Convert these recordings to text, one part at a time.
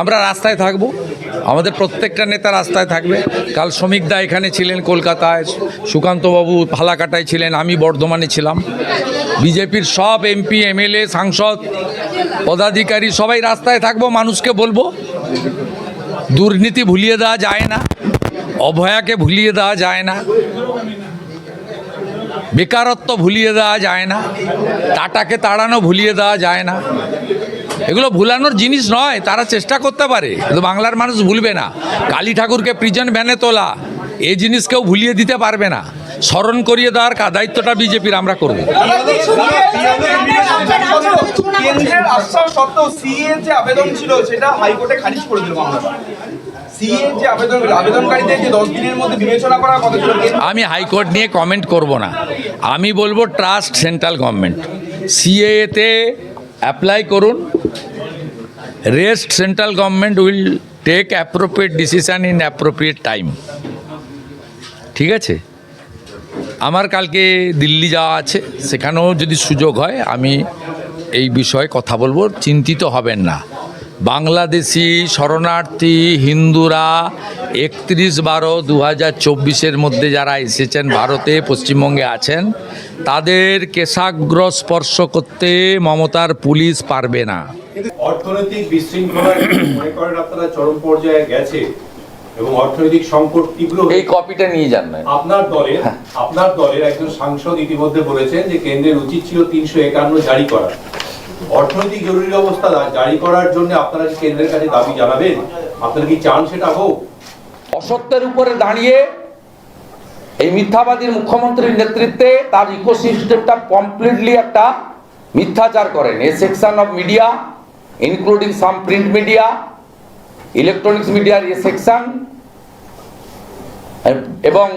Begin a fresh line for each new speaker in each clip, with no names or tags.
আমরা রাস্তায় থাকব। আমাদের প্রত্যেকটা নেতা রাস্তায় থাকবে। কাল শ্রমিক দা এখানে ছিলেন কলকাতায়, সুকান্তবাবু ফালাকাটায় ছিলেন, আমি বর্ধমানে ছিলাম। বিজেপির সব এমপি, এমএলএ, সাংসদ, পদাধিকারী সবাই রাস্তায় থাকব, মানুষকে বলব। দুর্নীতি ভুলিয়ে দেওয়া যায় না, অভয়াকে ভুলিয়ে দেওয়া যায় না। বেকারত্ব ভুলিয়ে দেওয়া যায় না, টাটাকে তাড়ানো ভুলিয়ে দেওয়া যায় না। এগুলো ভুলানোর জিনিস নয়, তারা চেষ্টা করতে পারে, কিন্তু বাংলার মানুষ ভুলবে না। কালী ঠাকুরকে প্রিজন ভ্যানে তোলা এই জিনিস কেউ ভুলিয়ে দিতে পারবে না। স্মরণ করিয়ে দেওয়ার দায়িত্বটা বিজেপির, আমরা করব।
সিএ যে আবেদন ছিল, সেটা হাইকোর্টে খারিজ করে দিল
আমি হাইকোর্ট নিয়ে কমেন্ট করব না। আমি বলব ট্রাস্ট সেন্ট্রাল গভর্নমেন্ট সিএতে অ্যাপ্লাই করুন। Rest central government will take appropriate decision in appropriate time ঠিক আছে? আমার কালকে দিল্লি যাওয়া আছে। সেখানেও যদি সুযোগ হয়, আমি এই বিষয়ে কথা বলব। চিন্তিত হবেন না। বাংলাদেশি শরণার্থী হিন্দুরা একত্রিশ বারো দু হাজার চব্বিশের মধ্যে যারা এসেছেন ভারতে পশ্চিমবঙ্গে আছেন তাদের কেশাগ্র স্পর্শ করতে মমতার পুলিশ পারবে না।
অর্থনৈতিক মনে করেন আপনারা চরম পর্যায়ে গেছে এবং অর্থনৈতিক সংকট তীব্র
এই কপিটা নিয়ে যান
আপনার দলের আপনার দলের একজন সাংসদ ইতিমধ্যে বলেছেন যে কেন্দ্রের উচিত ছিল তিনশো একান্ন জারি করা। অর্থনৈতিক জরুরি অবস্থা জারি করার জন্য আপনারা কি কেন্দ্রের কাছে দাবি জানাবেন? আপনারা কি চান সেটা হোক?
অসত্যের উপরে দাঁড়িয়ে এই মিথ্যাবাদীর মুখ্যমন্ত্রীর নেতৃত্বে তার ইকোসিস্টেমটা কমপ্লিটলি একটা মিথ্যাচার করেন। A section of media including some print media electronics মিডিয়ার এ সেকশন এবং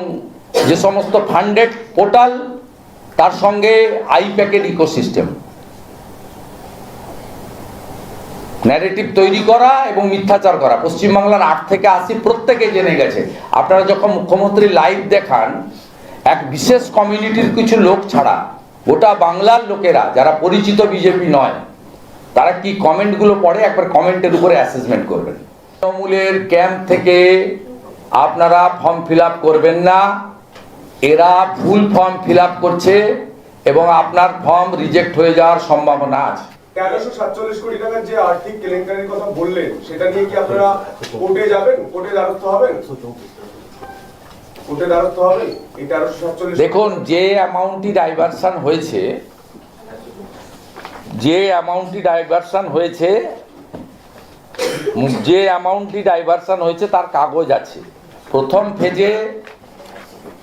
যে সমস্ত ফান্ডেড পোর্টাল তার সঙ্গে আই প্যাকেট ইকোসিস্টেম ন্যারেটিভ তৈরি করা এবং মিথ্যাচার করা। পশ্চিমবাংলার আট থেকে আশি প্রত্যেকে জেনে গেছে। আপনারা যখন মুখ্যমন্ত্রী লাইভ দেখান, এক বিশেষ কমিউনিটির কিছু লোক ছাড়া, গোটা বাংলার লোকেরা, যারা পরিচিত বিজেপি নয়, তারা কি কমেন্টগুলো পড়ে? একবার কমেন্টের উপরে অ্যাসেসমেন্ট করবেন। তৃণমূলের ক্যাম্প থেকে আপনারা ফর্ম ফিল করবেন না। এরা ভুল ফর্ম ফিল করছে এবং আপনার ফর্ম রিজেক্ট হয়ে যাওয়ার সম্ভাবনা আছে।
তেরোশো সাতচল্লিশ কোটি টাকার যে আর্থিক কেলেঙ্কারির কথা বললেন, সেটা নিয়ে কি আপনারা কোর্টে যাবেন? কোর্টে দ্বারস্থ হবেন? কোর্টে দ্বারস্থ হবেন? এই তেরোশো সাতচল্লিশ
দেখুন, যে অ্যামাউন্টটি ডাইভারশন হয়েছে, যে অ্যামাউন্টটি ডাইভারশন হয়েছে, যে অ্যামাউন্টটি ডাইভারশন হয়েছে, তার কাগজ আছে। প্রথম ফেজে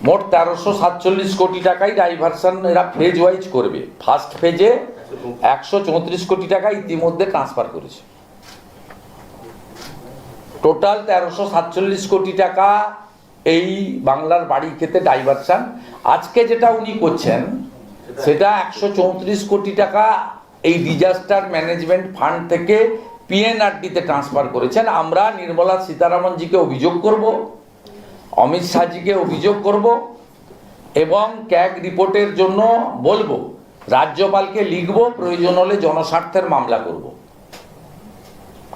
মোট তেরোশো সাতচল্লিশ কোটি টাকাই ডাইভারশন এরা ফেজ ওয়াইজ করবে। ফার্স্ট ফেজে একশো চৌত্রিশ কোটি টাকা ইতিমধ্যে ট্রান্সফার করেছে। টোটাল তেরোশো সাতচল্লিশ কোটি টাকা এই বাংলার বাড়ি খেতে ডাইভারশন আজকে যেটা উনি করছেন, সেটা একশো চৌত্রিশ কোটি টাকা এই ডিজাস্টার ম্যানেজমেন্ট ফান্ড থেকে পিএনআরডিতে ট্রান্সফার করেছেন। আমরা নির্মলা সীতারামনজিকে অভিযোগ করব, অমিত শাহজিকে অভিযোগ করব এবং ক্যাগ রিপোর্টের জন্য বলব রাজ্যপালকে লিখব, প্রয়োজন হলে জনস্বার্থের মামলা করব।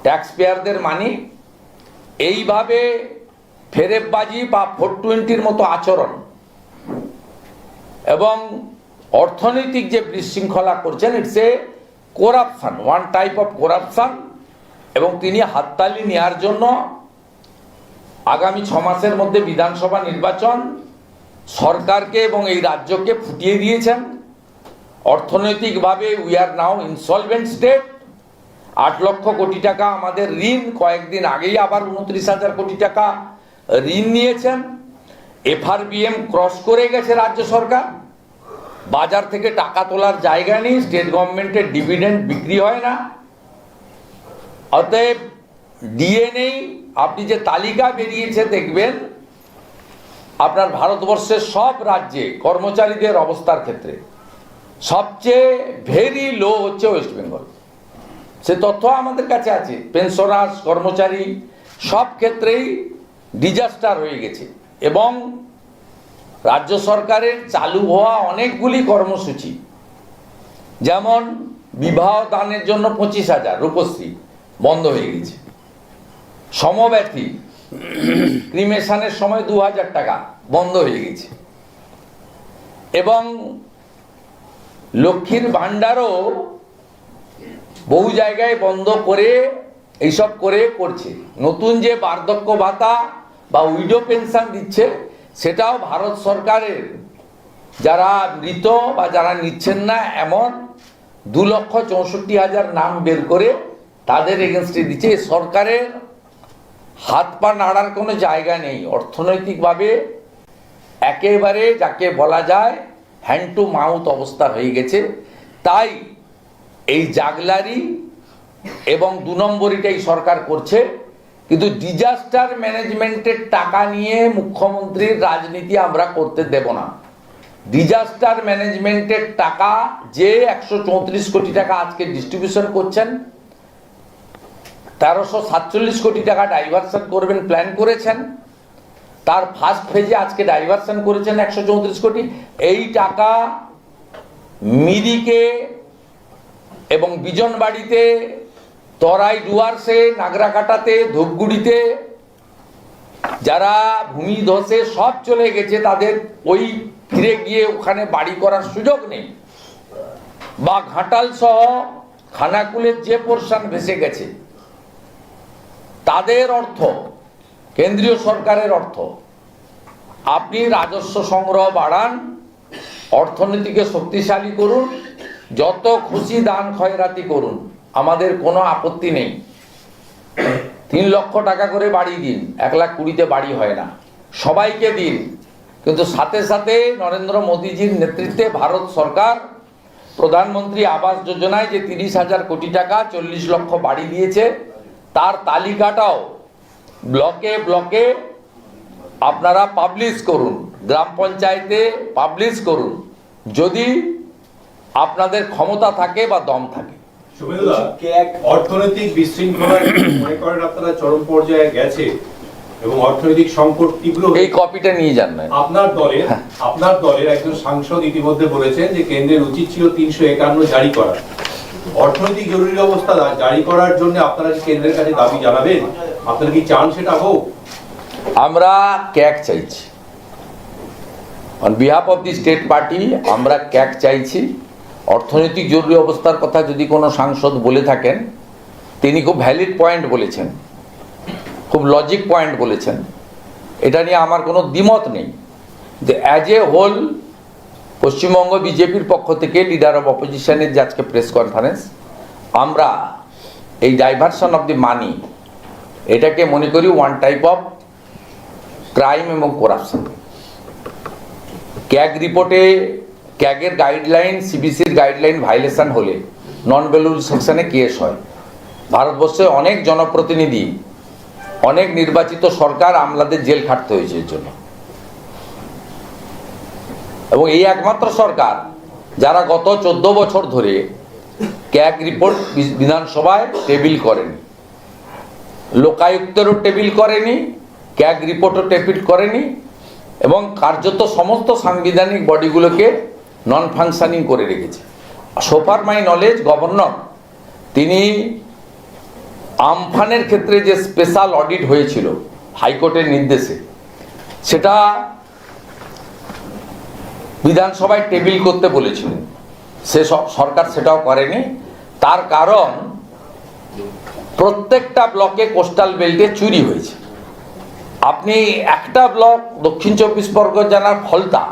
ট্যাক্স পেয়ারদের মানি, এইভাবে ফেরেববাজি বা ফোর টোয়েন্টির মতো আচরণ এবং অর্থনৈতিক যে বিশৃঙ্খলা করছেন it's a corruption one type of corruption এবং তিনি হাততালি নেওয়ার জন্য আগামী ছ মাসের মধ্যে বিধানসভা নির্বাচন সরকারকে এবং এই রাজ্যকে ফুটিয়ে দিয়েছেন। অর্থনৈতিকভাবে we are now insolvent state আট লক্ষ কোটি টাকা আমাদের ঋণ, কয়েকদিন আগেই আবার উনত্রিশ হাজার কোটি টাকা ঋণ নিয়েছেন। এফআরবিএম ক্রস করে গেছে রাজ্য সরকার। বাজার থেকে টাকা তোলার জায়গা নেই স্টেট গভর্নমেন্টের ডিভিডেন্ড বিক্রি হয় না। অতএব ডিএ নেই আপনি যে তালিকা বেরিয়েছে দেখবেন, আপনার ভারতবর্ষের সব রাজ্যে কর্মচারীদের অবস্থার ক্ষেত্রে। সবচেয়ে ভেরি লো হচ্ছে ওয়েস্ট বেঙ্গল সে তথ্য আমাদের কাছে আছে। পেনশনার্স কর্মচারী, সব ক্ষেত্রেই ডিজাস্টার হয়ে গেছে। এবং রাজ্য সরকারের চালু হওয়া অনেকগুলি কর্মসূচি, যেমন বিবাহ দানের জন্য পঁচিশ হাজার রূপশ্রী বন্ধ হয়ে গেছে। সমব্যথী, ক্রিমেশনের সময় দু হাজার টাকা বন্ধ হয়ে গেছে। এবং লক্ষ্মীর ভাণ্ডারও বহু জায়গায় বন্ধ করে এইসব করে করছে। নতুন যে বার্ধক্য ভাতা বা উইডো পেনশন দিচ্ছে, সেটাও ভারত সরকারের। যারা মৃত বা যারা নিচ্ছেন না, এমন দু লক্ষ চৌষট্টি হাজার নাম বের করে তাদের এগেনস্টে দিচ্ছে। সরকারের হাত পা নাড়ার কোনো জায়গা নেই। অর্থনৈতিকভাবে একেবারে যাকে বলা যায় হ্যান্ড টু মাউথ অবস্থা হয়ে গেছে। তাই এই জাগলারি এবং দু নম্বরিটাই সরকার করছে। কিন্তু ডিজাস্টার ম্যানেজমেন্টের টাকা নিয়ে মুখ্যমন্ত্রীর রাজনীতি আমরা করতে দেব না। ডিজাস্টার ম্যানেজমেন্টের টাকা যে একশো চৌত্রিশ কোটি টাকা আজকে ডিস্ট্রিবিউশন করছেন, তেরোশো সাতচল্লিশ কোটি টাকা ডাইভারশন করবেন প্ল্যান করেছেন তার ফার্স্ট ফেজে আজকে ডাইভারশন করেছেন একশো চৌত্রিশ কোটি। এই টাকা মিরিকে এবং বিজনবাড়িতে, তরাই ডুয়ার্সে, নাগরাকাটাতে, ধূপগুড়িতে, যারা ভূমি ধসে সব চলে গেছে, তাদের ওই ফিরে গিয়ে ওখানে বাড়ি করার সুযোগ নেই। বা ঘাটাল সহ খানাকুলের যে পোর্শন ভেসে গেছে, তাদের অর্থ কেন্দ্রীয় সরকারের অর্থ, আপনি রাজস্ব সংগ্রহ বাড়ান, অর্থনীতিকে শক্তিশালী করুন, যত খুশি দান খয়রাতি করুন, আমাদের কোনো আপত্তি নেই। তিন লক্ষ টাকা করে বাড়ি দিন, এক লাখ কুড়িতে বাড়ি হয় না। সবাইকে দিন। কিন্তু সাথে সাথে নরেন্দ্র মোদীজির নেতৃত্বে ভারত সরকার প্রধানমন্ত্রী আবাস যোজনায় যে তিরিশ হাজার কোটি টাকা চল্লিশ লক্ষ বাড়ি দিয়েছে, তার তালিকাটাও ব্লকে ব্লকে আপনারা পাবলিশ করুন গ্রাম পঞ্চায়েতে পাবলিশ করুন যদি আপনাদের ক্ষমতা থাকে বা দম থাকে।
অর্থনৈতিক মনে করেন আপনারা? চরম পর্যায়ে গেছে এবং অর্থনৈতিক সংকট তীব্র
এই কপিটা নিয়ে যান না
আপনার দলের আপনার দলের একজন সাংসদ ইতিমধ্যে বলেছেন যে কেন্দ্রের উচিত ছিল তিনশো একান্ন জারি করা। অর্থনৈতিক জরুরি অবস্থা দা- জারি করার জন্য আপনারা কেন্দ্রের কাছে দাবি জানাবেন? আপনারা কি চান সেটা হোক?
আমরা ক্যাক চাইছি। On behalf of the state party আমরা ক্যাক চাইছি। অর্থনৈতিক জরুরি অবস্থার কথা যদি কোনো সাংসদ বলে থাকেন, তিনি খুব ভ্যালিড পয়েন্ট বলেছেন। খুব লজিক পয়েন্ট বলেছেন। এটা নিয়ে আমার কোনো দ্বিমত নেই। যে অ্যাজ এ হোল পশ্চিমবঙ্গ বিজেপির পক্ষ থেকে লিডার অফ অপোজিশনের যে আজকে প্রেস কনফারেন্স আমরা এই ডাইভারশন অফ দি মানি এটাকে মনে করি ওয়ান টাইপ অফ ক্রাইম এবং করাপশন ক্যাগ রিপোর্টে ক্যাগের গাইডলাইন সিবিসির গাইডলাইন ভাইলেশন হলে নন ভ্যালুল সেকশনে কেস হয়। ভারতবর্ষে অনেক জনপ্রতিনিধি, অনেক নির্বাচিত সরকার আমলাদের জেল খাটতে হয়েছে এর জন্য। এবং এই একমাত্র সরকার যারা গত চোদ্দ বছর ধরে ক্যাগ রিপোর্ট বিধানসভায় টেবিল করেনি। লোকায়ুক্তেরও টেবিল করেনি, ক্যাগ রিপোর্টও টেবিল করেনি এবং কার্যত সমস্ত সাংবিধানিক বডিগুলোকে নন ফাংশনিং করে রেখেছে। সোফার মাই নলেজ গভর্নর তিনি আমফানের ক্ষেত্রে যে স্পেশাল অডিট হয়েছিল হাইকোর্টের নির্দেশে, সেটা বিধানসভায় টেবিল করতে বলেছিলেন। সে সরকার সেটাও করেনি। তার কারণ প্রত্যেকটা ব্লকে কোস্টাল বেল্টে চুরি হয়েছে। আপনি একটা ব্লক দক্ষিণ চব্বিশ পরগনার ফলতা,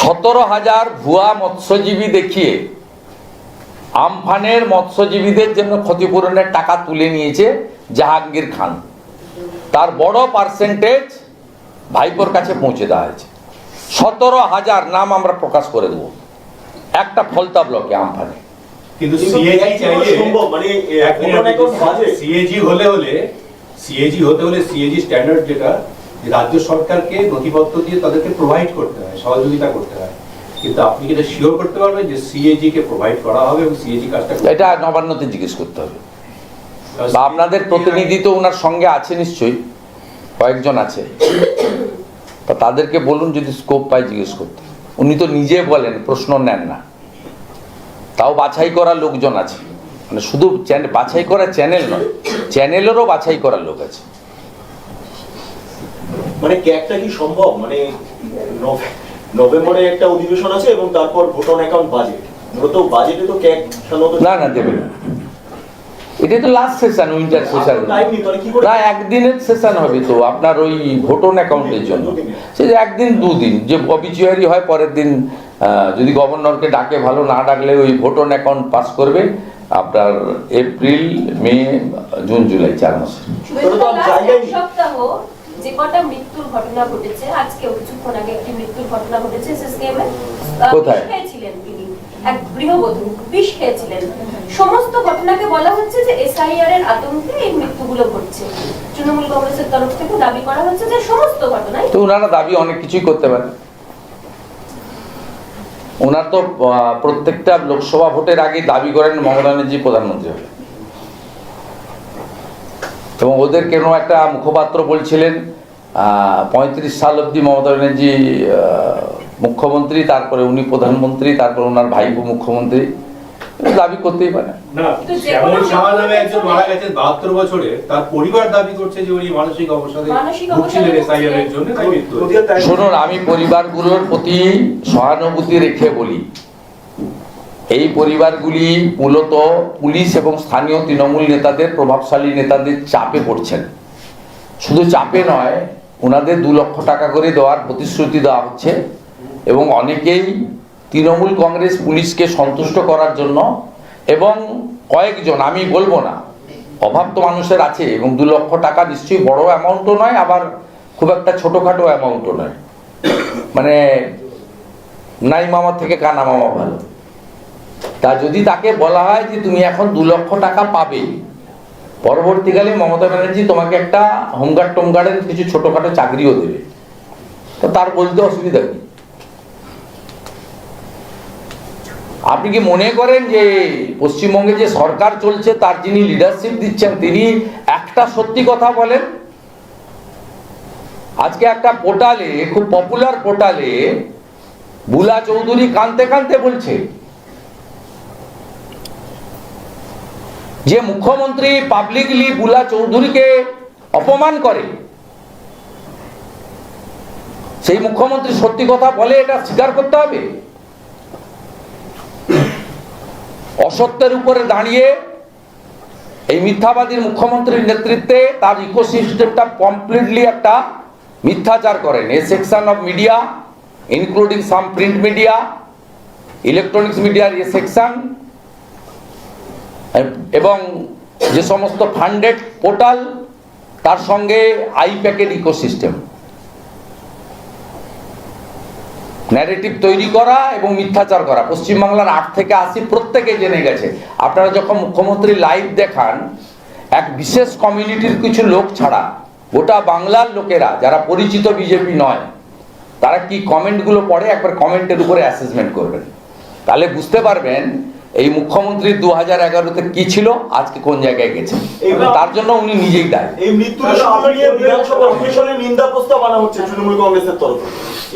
সতেরো হাজার ভুয়া মৎস্যজীবী দেখিয়ে আমফানের মৎস্যজীবীদের জন্য ক্ষতিপূরণের টাকা তুলে নিয়েছে জাহাঙ্গীর খান। তার বড় পার্সেন্টেজ ভাইপোর কাছে পৌঁছে দেওয়া হয়েছে। সতেরো হাজার নাম আমরা প্রকাশ করে দেবো। একটা ফলতা ব্লকে আমফানে।
কিন্তু সিএজি চাইলে
সম্ভব, মানে।
সিএজি হলে হলে সিএজি হতে হলে সিএজি স্ট্যান্ডার্ড যেটা রাজ্য সরকারকে নথিপত্র দিয়ে তাদেরকে প্রোভাইড করতে হয় সহযোগিতা করতে হয়। কিন্তু আপনি কি এটা শিওর করতে পারবেন যে সিএজি কে প্রোভাইড করা হবে এবং সিএজি কাজটা?
এটা নবান্নতে জিজ্ঞেস করতে হবে। বা আপনাদের প্রতিনিধি তো ওনার সঙ্গে আছে নিশ্চয়ই কয়েকজন আছে। তা তাদেরকে বলুন যদি স্কোপ পায় জিজ্ঞেস করতে। উনি তো নিজে বলেন প্রশ্ন নেন না। তাও বাছাই করা লোকজন আছে। মানে শুধু বাছাই করা চ্যানেল নয় চ্যানেলেরও বাছাই করা লোক আছে।
মানে ক্যাকটা কি সম্ভব? মানে নভেম্বরে একটা অধিবেশন আছে এবং তারপর ভোট অন অ্যাকাউন্ট বাজেট মূলত বাজেটে তো ক্যাক
না না দেবে না। এটাই তো লাস্ট সেশন উইন্টার সেশন না একদিনের সেশন হবে তো আপনার ওই ভোটন অ্যাকাউন্টের জন্য। সে একদিন দুদিন যে অবিচুয়ারি হয় পরের দিন যদি গভর্নরকে ডাকে ভালো না ডাকলে ওই ভোটন অ্যাকাউন্ট পাস করবে। আপনার এপ্রিল মে জুন জুলাই চার মাসে
যে কটা মৃত্যুর ঘটনা ঘটেছে কিছুক্ষণ আগে একটি মৃত্যুর ঘটনা ঘটেছে এসএসকেএম
কোথায়?
খেয়েছিলেন তিনি এক গৃহবধূ বিষ খেয়েছিলেন। সমস্ত ঘটনাকে বলা হচ্ছে যে এসআইআর এর আতঙ্কে এই মৃত্যুগুলো ঘটছে। তৃণমূল কংগ্রেসের তরফ থেকে দাবি করা হচ্ছে যে সমস্ত ঘটনায়
তো ওনারা দাবি অনেক কিছুই করতে পারে। ওনার তো প্রত্যেকটা লোকসভা ভোটের আগে দাবি করেন মমতা ব্যানার্জি প্রধানমন্ত্রী হবে এবং ওদের কেন একটা মুখপাত্র বলছিলেন পঁয়ত্রিশ সাল অবধি মমতা ব্যানার্জি মুখ্যমন্ত্রী, তারপরে উনি প্রধানমন্ত্রী, তারপরে ওনার ভাইপো মুখ্যমন্ত্রী। দাবি করতেই পারে শুনুন আমি পরিবারগুলোর প্রতি সহানুভূতি রেখে বলি। এই পরিবারগুলি মূলত পুলিশ এবং স্থানীয় তৃণমূল নেতাদের প্রভাবশালী নেতাদের চাপে পড়ছেন। শুধু চাপে নয় ওনাদের দু লক্ষ টাকা করে দেওয়ার প্রতিশ্রুতি দেওয়া হচ্ছে এবং অনেকেই তৃণমূল কংগ্রেস পুলিশকে সন্তুষ্ট করার জন্য এবং কয়েকজন, আমি বলব না, অভাব তো মানুষের আছে এবং দু লক্ষ টাকা নিশ্চয়ই বড় অ্যামাউন্টও নয়, আবার খুব একটা ছোটোখাটো অ্যামাউন্টও নয়। মানে নাই মামা থেকে কানা মামা ভালো। তা যদি তাকে বলা হয় যে তুমি এখন দু লক্ষ টাকা পাবে, পরবর্তীকালে মমতা ব্যানার্জি তোমাকে একটা হোমগার্ড টোমগার্ডের কিছু ছোটখাটো চাকরিও দেবে। তো তার বলতে অসুবিধা কি? আপনি কি মনে করেন যে পশ্চিমবঙ্গে যে সরকার চলছে, তার যিনি লিডারশিপ দিচ্ছেন, তিনি একটা সত্যি কথা বলেন? আজকে একটা পোর্টালে, খুব পপুলার পোর্টালে বুলা চৌধুরী কানতে কানতে বলছে যে মুখ্যমন্ত্রী পাবলিকলি বুলা চৌধুরীকে অপমান করে। সেই মুখ্যমন্ত্রী সত্যি কথা বলে, এটা স্বীকার করতে হবে? অসত্যের উপরে দাঁড়িয়ে এই মিথ্যাবাদীর মুখ্যমন্ত্রীর নেতৃত্বে তার ইকোসিস্টেমটা কমপ্লিটলি একটা মিথ্যাচার করেন। A section of media including some print media electronics মিডিয়ার এ সেকশন এবং যে সমস্ত ফান্ডেড পোর্টাল তার সঙ্গে আই প্যাকেট ইকোসিস্টেম ন্যারেটিভ তৈরি করা এবং মিথ্যাচার করা। পশ্চিমবাংলার আট থেকে আশি প্রত্যেকে জেনে গেছে। আপনারা যখন মুখ্যমন্ত্রী লাইভ দেখান, এক বিশেষ কমিউনিটির কিছু লোক ছাড়া, গোটা বাংলার লোকেরা, যারা পরিচিত বিজেপি নয়, তারা কি কমেন্টগুলো পড়ে? একবার কমেন্টের উপরে অ্যাসেসমেন্ট করবেন। তাহলে বুঝতে পারবেন এই মুখ্যমন্ত্রী দু হাজার এগারোতে কি ছিল? আজকে কোন জায়গায় গেছে? তার জন্য উনি নিজেই দায়ী।
এই নিন্দা প্রস্তাব আনা হচ্ছে তৃণমূল কংগ্রেসের তরফে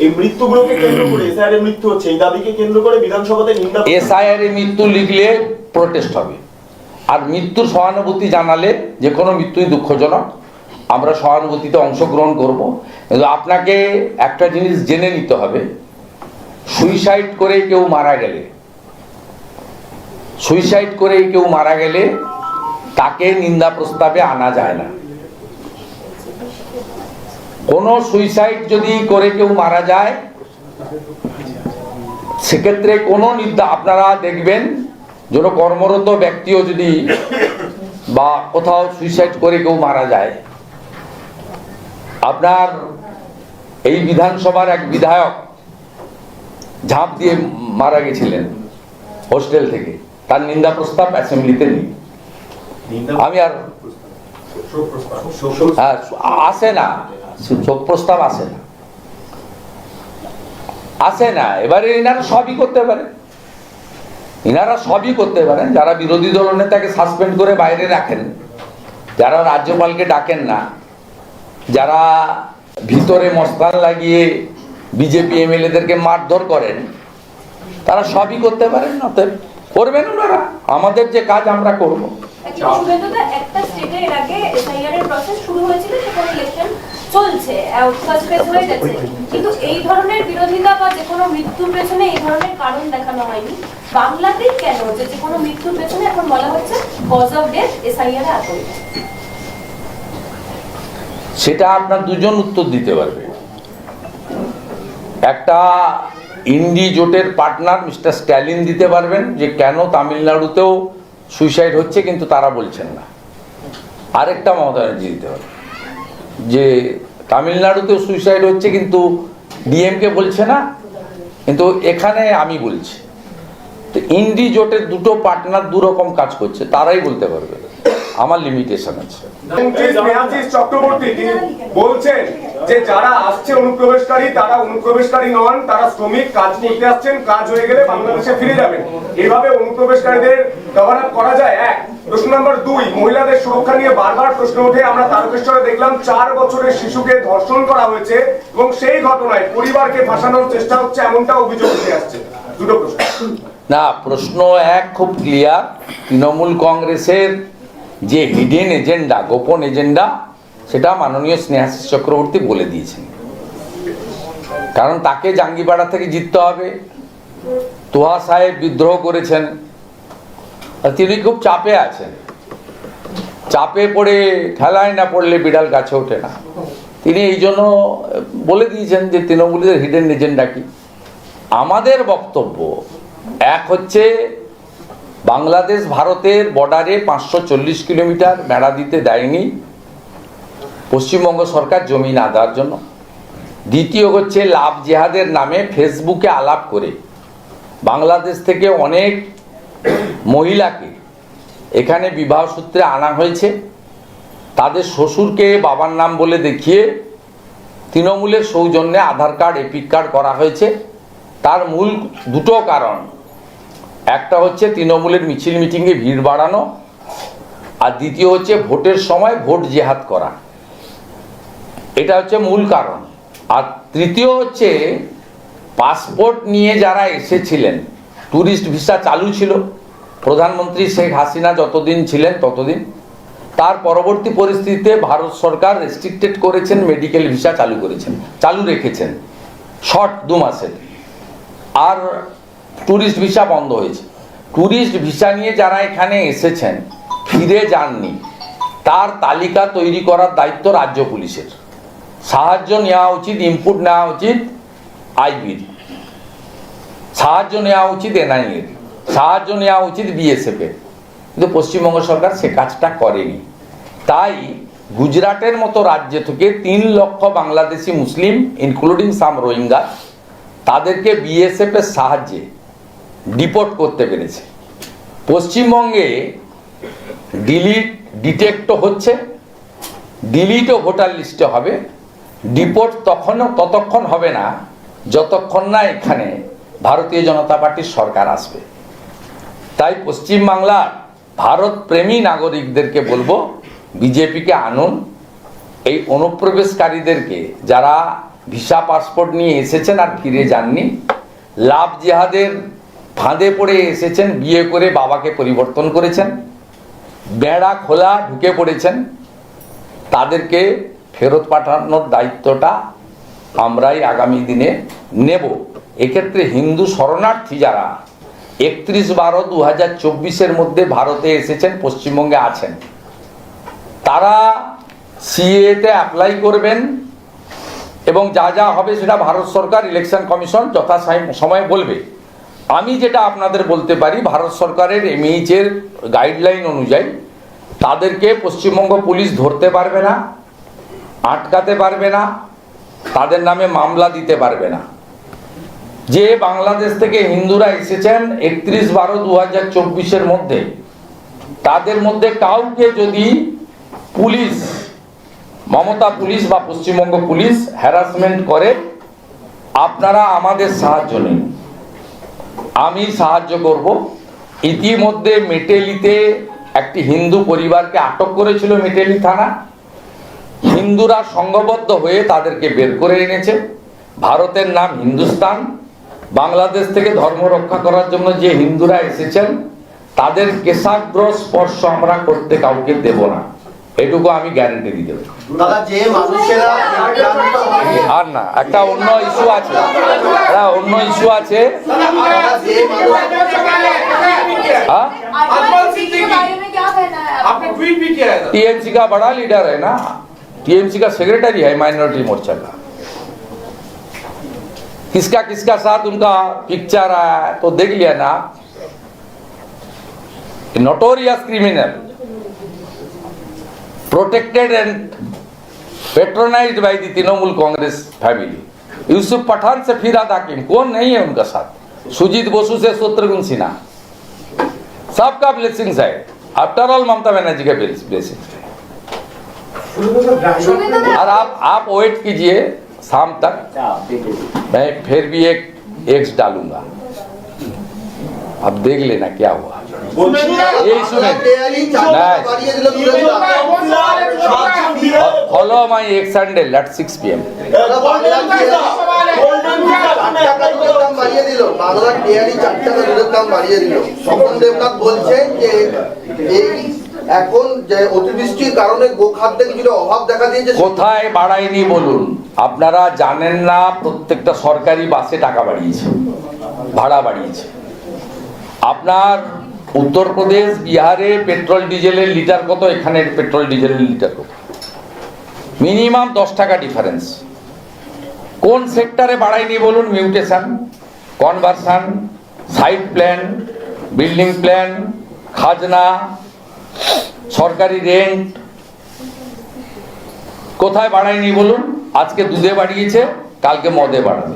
এই মৃত্যুগুলোকে কেন্দ্র করে এসআইআর এর মৃত্যু হচ্ছে। এই দাবিকে কেন্দ্র করে বিধানসভাতে নিন্দা
এসআইআর এ মৃত্যু লিখলে প্রোটেস্ট হবে। আর মৃত্যুর সহানুভূতি জানালে যে কোনো মৃত্যুই দুঃখজনক। আমরা সহানুভূতিতে অংশগ্রহণ করব। কিন্তু আপনাকে একটা জিনিস জেনে নিতে হবে। সুইসাইড করে কেউ মারা গেলে সুইসাইড করে কেউ মারা গেলে তাকে নিন্দা প্রস্তাবে আনা যায় না। কোনো সুইসাইড যদি করে কেউ মারা যায়, সেক্ষেত্রে কোনো নিন্দা, আপনারা দেখবেন যেন কর্মরত ব্যক্তিও যদি বা কোথাও সুইসাইড করে কেউ মারা যায়, আপনার এই বিধানসভার এক বিধায়ক ঝাঁপ দিয়ে মারা গেছিলেন হোস্টেল থেকে। তার নিন্দা প্রস্তাব অ্যাসেম্বলিতে নেই। আমি আর হ্যাঁ আসে না। শোক প্রস্তাব আসে না। আসে না। এবারে এনারা সবই করতে পারে। এনারা সবই করতে পারেন যারা বিরোধী দল নেতাকে সাসপেন্ড করে বাইরে রাখেন যারা রাজ্যপালকে ডাকেন না যারা ভিতরে মস্তান লাগিয়ে বিজেপি এমএলএদেরকে মারধর করেন তারা সবই করতে পারেন অতএব করবেন ওনারা? আমাদের যে কাজ আমরা করব।
একটা স্টেটে এর আগে এসআইআর এর প্রসেস শুরু হয়েছিল সেখানে ইলেকশন চলছে ফার্স্ট হয়ে গেছে। কিন্তু এই ধরনের বিরোধিতা বা যে কোনো মৃত্যুর পেছনে এই ধরনের কারণ দেখানো হয়নি। বাংলাতেই কেন যে যে কোনো মৃত্যুর পেছনে এখন বলা হচ্ছে কজ অফ ডেথ এসআইআর এ
সেটা আপনার দুজন উত্তর দিতে পারবে। একটা ইন্ডি জোটের পার্টনার মিস্টার স্ট্যালিন দিতে পারবেন যে কেন তামিলনাড়ুতেও সুইসাইড হচ্ছে কিন্তু তারা বলছেন না। আরেকটা মমতা ব্যানার্জি দিতে পারবে যে তামিলনাড়ুতেও সুইসাইড হচ্ছে কিন্তু ডিএমকে বলছে না, কিন্তু এখানে আমি বলছি। তো ইন্ডি জোটের দুটো পার্টনার দু রকম কাজ করছে, তারাই বলতে পারবে। আমার লিমিটেশন আছে।
বলছেন যে যারা আসছে অনুপ্রবেশকারী, তারা অনুপ্রবেশকারী নন, তারা শ্রমিক, কাজ করতে আসছেন, কাজ হয়ে গেলে বাংলাদেশে ফিরে যাবেন। এভাবে অনুপ্রবেশকারীদের কভার আপ করা যায়, এক। প্রশ্ন নম্বর দুই, মহিলাদের সুরক্ষা নিয়ে বারবার প্রশ্ন ওঠে। আমরা তারকেশ্বরে দেখলাম চার বছরের শিশুকে ধর্ষণ করা হয়েছে এবং সেই ঘটনায় পরিবারকে ভাসানোর চেষ্টা হচ্ছে, এমনটা অভিযোগ উঠে আসছে। দুটো প্রশ্ন।
না, প্রশ্ন এক খুব ক্লিয়ার তৃণমূল কংগ্রেসের যে হিডেন এজেন্ডা গোপন এজেন্ডা সেটা মাননীয় স্নেহাশিস চক্রবর্তী বলে দিয়েছেন। কারণ তাকে জাঙ্গিপাড়া থেকে জিততে হবে। তোহা সাহেব বিদ্রোহ করেছেন। তিনি খুব চাপে আছেন। চাপে পড়ে খেলায় না পড়লে বিড়াল গাছে ওঠে না। তিনি এই জন্য বলে দিয়েছেন যে তৃণমূলের হিডেন এজেন্ডা কি? আমাদের বক্তব্য এক হচ্ছে বাংলাদেশ ভারতের বর্ডারে পাঁচশো চল্লিশ কিলোমিটার বেড়া দিতে দেয়নি। পশ্চিমবঙ্গ সরকার জমি না দেওয়ার জন্য। দ্বিতীয় হচ্ছে লাভ জেহাদের নামে ফেসবুকে আলাপ করে। বাংলাদেশ থেকে অনেক মহিলাকে এখানে বিবাহ সূত্রে আনা হয়েছে। তাদের শ্বশুরকে বাবার নাম বলে দেখিয়ে তৃণমূলের সৌজন্যে আধার কার্ড এপিক কার্ড করা হয়েছে। তার মূল দুটো কারণ। একটা হচ্ছে তৃণমূলের মিছিল মিটিংয়ে ভিড় বাড়ানো। আর দ্বিতীয় হচ্ছে ভোটের সময় ভোট জেহাদ করা। এটা হচ্ছে মূল কারণ। আর তৃতীয় হচ্ছে, পাসপোর্ট নিয়ে যারা এসেছিলেন ট্যুরিস্ট ভিসা চালু ছিল, প্রধানমন্ত্রী শেখ হাসিনা যতদিন ছিলেন ততদিন, তার পরবর্তী পরিস্থিতিতে ভারত সরকার রেস্ট্রিক্টেড করেছেন মেডিকেল ভিসা চালু করেছেন, চালু রেখেছেন শর্ট দু মাসের। আর ট্যুরিস্ট ভিসা বন্ধ হয়েছে। ট্যুরিস্ট ভিসা নিয়ে যারা এখানে এসেছেন, ফিরে যাননি, তার তালিকা তৈরি করার দায়িত্ব রাজ্য পুলিশের। সাহায্য নেওয়া উচিত ইনপুট নেওয়া উচিত আইবির সাহায্য নেওয়া উচিত এনআইএর সাহায্য নেওয়া উচিত বিএসএফ এর কিন্তু পশ্চিমবঙ্গ সরকার সে কাজটা করেনি। তাই গুজরাটের মতো রাজ্য থেকে তিন লক্ষ বাংলাদেশি মুসলিম ইনক্লুডিং সাম রোহিঙ্গা, তাদেরকে বিএসএফ এর সাহায্যে ডিপোর্ট করতে পেরেছে। পশ্চিমবঙ্গে ডিলিট ডিটেক্টও হচ্ছে ডিলিটও ভোটার লিস্টে হবে। ডিপোর্ট তখনও ততক্ষণ হবে না, যতক্ষণ না এখানে ভারতীয় জনতা পার্টির সরকার আসবে। তাই পশ্চিমবাংলার ভারত প্রেমী নাগরিকদেরকে বলব, বিজেপিকে আনুন। এই অনুপ্রবেশকারীদেরকে যারা ভিসা পাসপোর্ট নিয়ে এসেছেন আর ফিরে যাননি, লাভ জেহাদের ফাঁদে পড়ে এসেছেন, বিয়ে করে বাবাকে পরিবর্তন করেছেন, বেড়া খোলা ঢুকে পড়েছেন, তাদেরকে ফেরত পাঠানোর দায়িত্বটা আমরাই আগামী দিনে নেব। এক্ষেত্রে হিন্দু শরণার্থী যারা একত্রিশ বারো দু হাজার চব্বিশের মধ্যে ভারতে এসেছেন, পশ্চিমবঙ্গে আছেন, তারা সিএতে অ্যাপ্লাই করবেন এবং যা যা হবে সেটা ভারত সরকার, ইলেকশন কমিশন যথা সময়ে বলবে। আমি যেটা আপনাদের বলতে পারি, ভারত সরকারের এমএইচের গাইডলাইন অনুযায়ী তাদেরকে পশ্চিমবঙ্গ পুলিশ ধরতে পারবে না। আটকাতে পারবে না, তাদের নামে মামলা দিতে পারবে না। যে বাংলাদেশ থেকে হিন্দুরা এসেছেন একত্রিশ বারো দু হাজার চব্বিশের মধ্যে, তাদের মধ্যে কাউকে যদি পুলিশ, মমতা পুলিশ বা পশ্চিমবঙ্গ পুলিশ হ্যারাসমেন্ট করে, আপনারা আমাদের সাহায্য নিন। আমি সাহায্য করব। ইতিমধ্যে মেটেলিতে একটি হিন্দু পরিবারকে আটক করেছিল মেটেলি থানা। হিন্দুরা সংঘবদ্ধ হয়ে তাদেরকে বের করে এনেছে ভারতের নাম হিন্দুস্তান বাংলাদেশ থেকে ধর্ম রক্ষা করার জন্য যে হিন্দুরা এসেছেন তাদের কেশাগ্র স্পর্শ আমরা করতে কাউকে দেব না এটুকু আমি গ্যারেন্টি দিতে পারি
দাদা যে মানুষেরা আক্রান্ত হয়,
আর না একটা অন্য ইস্যু আছে একটা অন্য ইস্যু আছে
দাদা যে মানুষ
हाँ
अजमल सिद्दीकी
बारे में क्या कहना है आपको?
आपने ट्वीट भी किया है सर
टीएमसी का बड़ा लीडर है ना टीएमसी का सेक्रेटरी है, माइनॉरिटी मोर्चा का किसका किसका साथ उनका पिक्चर आया है तो देख लिया ना। Notorious criminal protected and patronized by the Trinamool Congress family Yusuf Pathan से फिराद हाकिम कौन नहीं है उनका साथ? सुजीत बोसु से शत्रुघ्न सिन्हा। सबका ब्लेसिंग्स है। आफ्टर ऑल ममता बनर्जी का ब्लेसिंग्स है और आप आप वेट कीजिए शाम तक मैं फिर भी एक एक्स डालूंगा अब देख लेना क्या हुआ यही सुने
ডেয়ারি চারটা বাড়িয়ে দিল বিরোধীরা
follow my X handle at 6 PM
দাদা বাংলার ডেয়ারি চার টাকা দুধের দাম বাড়িয়ে দিল বাংলার ডেয়ারি চার টাকা দুধের দাম বাড়িয়ে দিল স্বপন দেবনাথ বলছেন যে এই এখন যে অতিবৃষ্টির কারণে গোখাদ্যে কিছুটা অভাব দেখা দিয়েছে
কোথায় বাড়ায়নি বলুন? আপনারা জানেন না, প্রত্যেকটা সরকারি বাসে টাকা বাড়িয়েছে, ভাড়া বাড়িয়েছে। আপনার উত্তরপ্রদেশ বিহারে পেট্রোল ডিজেলের লিটার কত? এখানে পেট্রোল ডিজেলের লিটার কত? মিনিমাম দশ টাকা ডিফারেন্স কোন সেক্টরে বাড়ায়নি বলুন? Mutation conversion site plan building plan খাজনা সরকারি রেন্ট কোথায় বাড়ায়নি বলুন? আজকে দুধে বাড়িয়েছে কালকে মদে বাড়াবে।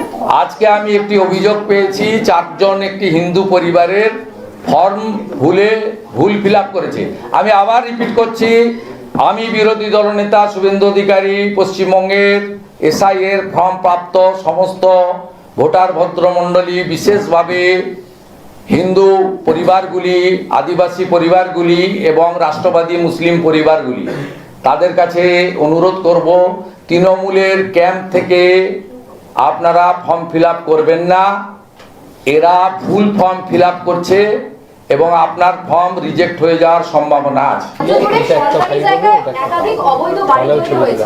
আজকে আমি একটি অভিযোগ পেয়েছি, চারজন একটি হিন্দু পরিবারের ফর্ম ভুলে ভুল ফিল করেছে। আমি আবার রিপিট করছি, আমি বিরোধী দলনেতা শুভেন্দু অধিকারী, পশ্চিমবঙ্গের এসআই এর ফর্ম প্রাপ্ত সমস্ত ভোটার ভদ্রমণ্ডলী, বিশেষভাবে হিন্দু পরিবারগুলি, আদিবাসী পরিবারগুলি এবং রাষ্ট্রবাদী মুসলিম পরিবারগুলি। তাদের কাছে অনুরোধ করব, তৃণমূলের ক্যাম্প থেকে আপনারা ফর্ম ফিল করবেন না। এরা ভুল ফর্ম ফিল করছে এবং আপনার ফর্ম রিজেক্ট হয়ে যাওয়ার সম্ভাবনা আছে।
যখন সরকারি জায়গায় একাধিক অবৈধ বাড়ি তৈরি হয়েছে,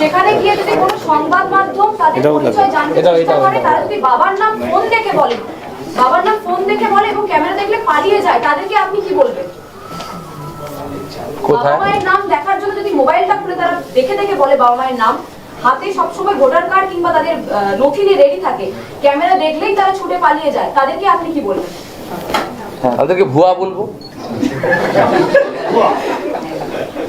সেখানে গিয়ে যদি কোনো সংবাদ মাধ্যম তাদের পরিচয় জানতে চেষ্টা করে তারা যদি বাবার নাম ফোন দেখে বলে বাবার নাম ফোন দেখে বলে এবং ক্যামেরা দেখলে পালিয়ে যায় তাদেরকে আপনি কি বলবেন? বাবা
কোথায়
মায়ের নাম দেখার জন্য যদি মোবাইলটা খুলে তারা দেখে দেখে বলে বাবা মায়ের নাম হাতে সবসময় ভোটার কার্ড কিংবা তাদের নথি নিয়ে রেডি থাকে ক্যামেরা দেখলেই তারা ছুটে পালিয়ে যায়। তাদেরকে আপনি কি বলবেন?
তাদেরকে ভুয়া বলব।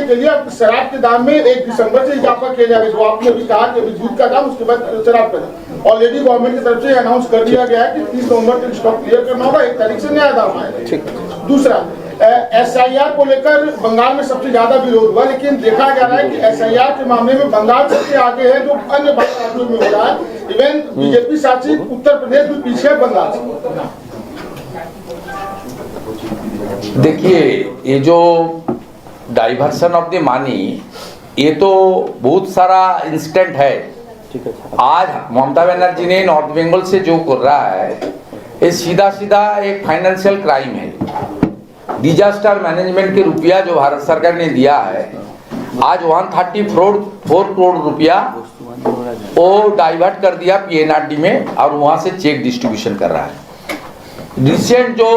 के लिए शराब के दाम में एक दिसंबर से इजाफा किया जाएगा जो आपने अभी कहा कि अभी दूध का दाम उसके बाद शराब का दाम। ऑलरेडी गवर्नमेंट की तरफ़ से अनाउंस कर दिया गया है कि तीस नवंबर तक स्टॉक क्लियर करना होगा एक तारीख से नया दाम आएगा दूसरा एस आई आर को लेकर बंगाल में सबसे ज़्यादा विरोध हुआ लेकिन देखा जा रहा है कि एस आई आर के मामले में बंगाल सबसे आगे है जो अन्य राज्यों में हो रहा है। इवन बीजेपी शासित उत्तर प्रदेश भी पीछे है बंगाल से।
देखिए ये जो डाइवर्सन ऑफ़ द मनी ये तो बहुत सारा इंसिडेंट है। आज ममता बनर्जी ने नॉर्थ बंगाल से जो कर रहा है ये सीधा सीधा एक फाइनेंशियल क्राइम है। डिजास्टर मैनेजमेंट के रुपया जो भारत सरकार ने दिया है आज 134 फोर फोर करोड़ रुपया वो डाइवर्ट कर दिया पीएनआरडी में और वहाँ से चेक डिस्ट्रीब्यूशन कर रहा है। रिसेंट जो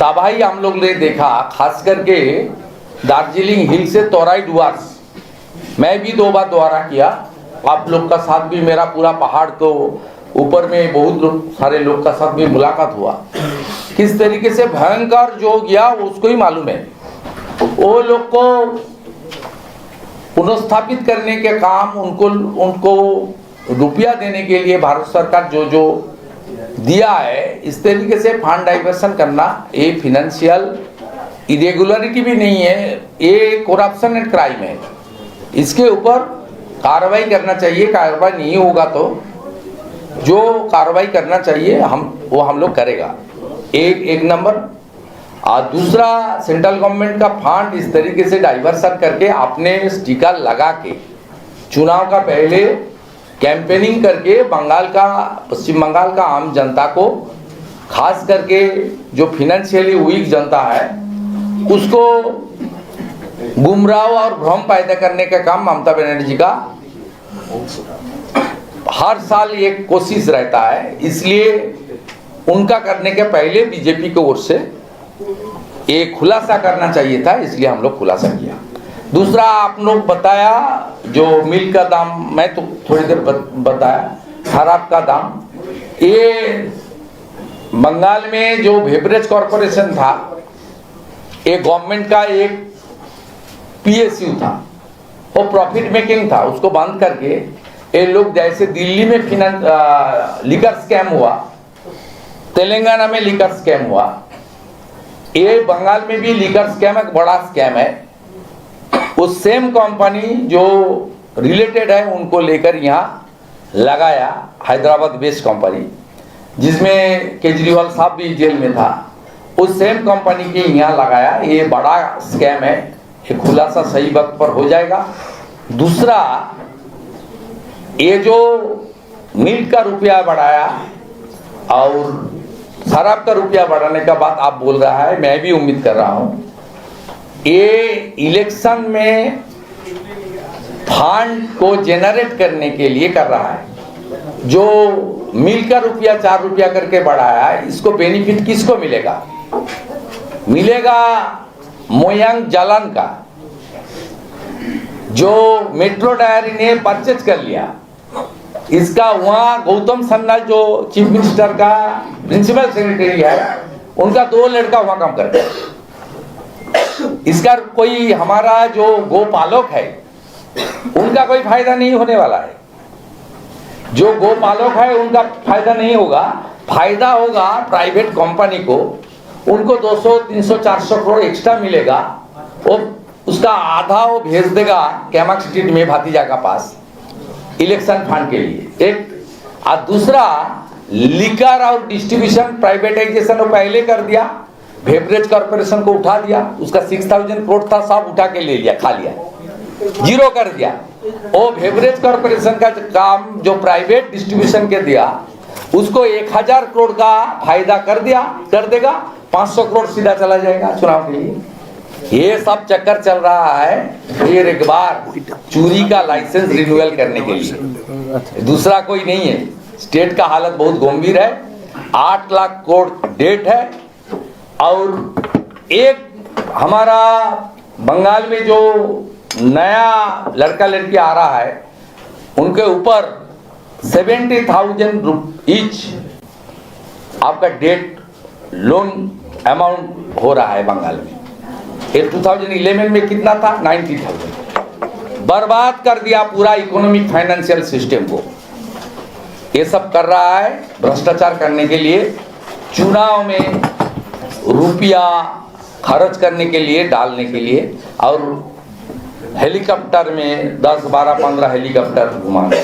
तबाही हम लोग ने देखा खास करके दार्जिलिंग हिल से तोराई डुआर्स। मैं भी दो बार दोबारा किया। आप लोग का साथ भी मेरा पूरा पहाड़ को ऊपर में बहुत सारे लोग का साथ भी मुलाकात हुआ। किस तरीके से भयंकर जो गया, उसको ही मालूम है। वो लोग को पुनर्स्थापित करने के काम, उनको उनको रुपया देने के लिए भारत सरकार जो जो दिया है, इस तरीके से फंड डाइवर्सन करना, ये फिनेंशियल इरेगुलरिटी भी नहीं है, ये करप्शन एंड क्राइम है। इसके ऊपर कार्रवाई करना चाहिए, कार्रवाई नहीं होगा तो। जो कार्रवाई करना चाहिए, हम, वो हम लोग करेगा। एक एक नंबर। और दूसरा सेंट्रल गवर्नमेंट का फंड इस तरीके से डाइवर्सन करके अपने टीका लगा के, चुनाव का पहले कैंपेनिंग करके बंगाल का, पश्चिम बंगाल का आम जनता को, खास करके जो फिनेंशियली वीक जनता है उसको गुमराह और भ्रम पैदा करने का काम ममता बनर्जी का हर साल ये कोशिश रहता है, इसलिए उनका करने के पहले बीजेपी की ओर से ये खुलासा करना चाहिए था, इसलिए हम लोग खुलासा किया। दूसरा, आप लोग बताया, जो मिल्क का दाम, मैं तो थोड़ी देर बताया, शराब का दाम, ये बंगाल में जो बेवरेज कॉरपोरेशन था ये गवर्नमेंट का एक पीएसयू था। वो प्रॉफिट मेकिंग था। उसको बंद करके ये लोग जैसे दिल्ली में फिनेंस लिकर स्कैम हुआ, तेलंगाना में लिकर स्कैम हुआ। ये बंगाल में भी लिकर स्कैम एक बड़ा स्कैम है। उस सेम कंपनी जो रिलेटेड है, उनको लेकर यहाँ लगाया हैदराबाद बेस्ड कंपनी जिसमें केजरीवाल साहब भी जेल में था। उस सेम कंपनी के यहाँ लगाया, ये बड़ा स्कैम है, ये खुलासा सही वक्त पर हो जाएगा। दूसरा, ये जो मिल्क का रुपया बढ़ाया और शराब का रुपया बढ़ाने का बात आप बोल रहा है, मैं भी उम्मीद कर रहा हूँ। ये इलेक्शन में फंड को जेनरेट करने के लिए कर रहा है। जो मिल का रुपया, चार रुपया करके बढ़ाया है, इसको बेनिफिट किसको मिलेगा? मिलेगा मोयांग जालान का, जो मेट्रो डायरी ने परचेज कर लिया। इसका वहाँ गौतम सन्ना जो चीफ मिनिस्टर का प्रिंसिपल सेक्रेटरी है, उनका दो लड़का वहाँ काम करते हैं। इसका कोई हमारा जो गोपालक है, उनका कोई फ़ायदा नहीं होने वाला है। जो गोपालक है, उनका फ़ायदा नहीं होगा। फ़ायदा होगा प्राइवेट कंपनी को उनको 200 300 400 करोड़ एक्स्ट्रा मिलेगा। वो उसका आधा वो भेज देगा कैमक स्ट्रीट में भातीजा का पास इलेक्शन फंड के लिए। एक, और दूसरा लिकर और डिस्ट्रीब्यूशन प्राइवेटाइजेशन पहले कर दिया बेवरेज कॉर्पोरेशन को उठा दिया उसका सिक्स थाउज़ेंड करोड़ था, सब उठा के ले लिया, खा लिया। ज़ीरो कर दिया। वो बेवरेज कॉर्पोरेशन का काम जो प्राइवेट डिस्ट्रीब्यूशन के दिया उसको एक हज़ार करोड़ का फ़ायदा कर दिया, कर देगा 500 करोड़ सीधा चला जाएगा चुनाव के लिए। ये सब चक्कर चल रहा है, फिर एक बार चोरी का लाइसेंस रिन्यूअल करने के लिए। दूसरा कोई नहीं है। स्टेट का हालत बहुत गंभीर है। आठ लाख करोड़ डेट है। और एक हमारा बंगाल में जो नया लड़का लड़की आ रहा है, उनके ऊपर सेवेंटी थाउज़ेंड ईच आपका डेट लोन अमाउंट हो रहा है बंगाल में। ये 2011 में कितना था? 90,000 बर्बाद कर दिया पूरा इकोनॉमिक फाइनेंशियल सिस्टम को। ये सब कर रहा है भ्रष्टाचार करने के लिए चुनाव में रुपया खर्च करने के लिए डालने के लिए और हेलीकॉप्टर में 10 12 15 हेलीकॉप्टर घुमाना